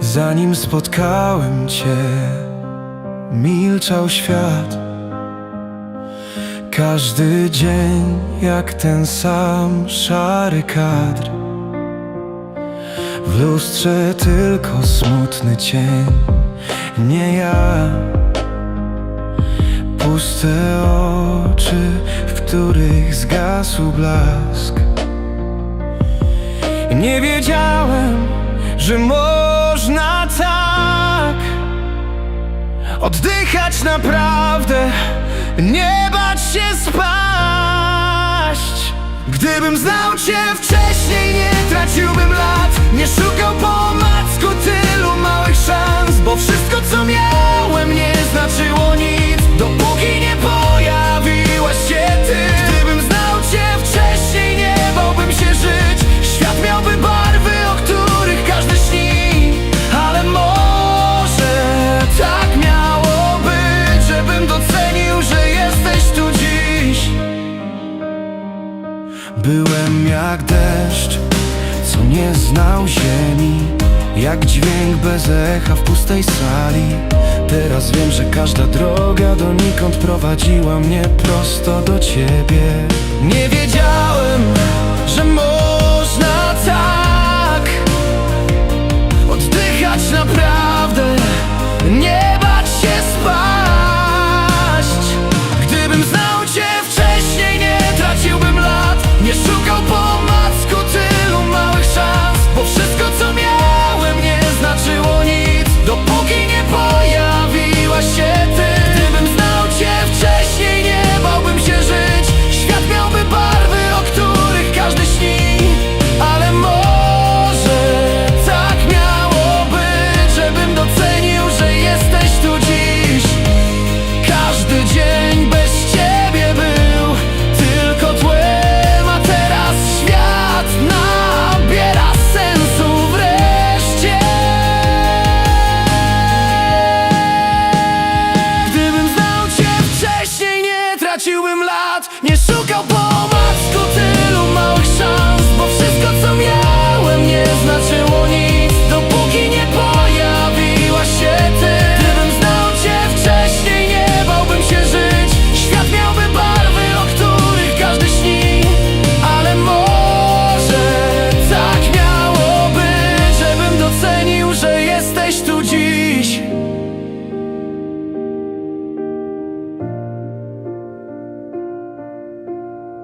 Zanim spotkałem Cię, milczał świat. Każdy dzień jak ten sam szary kadr. W lustrze tylko smutny cień, nie ja. Puste oczy, w których zgasł blask. Nie wiedziałem, że można oddychać naprawdę, nie bać się spaść. Gdybym znał Cię wcześniej, nie traciłbym lat, nie szukał po Byłem jak deszcz, co nie znał ziemi Jak dźwięk bez echa w pustej sali. Teraz wiem, że każda droga donikąd prowadziła mnie prosto do ciebie. Nie wiedziałem Straciłbym lat, nie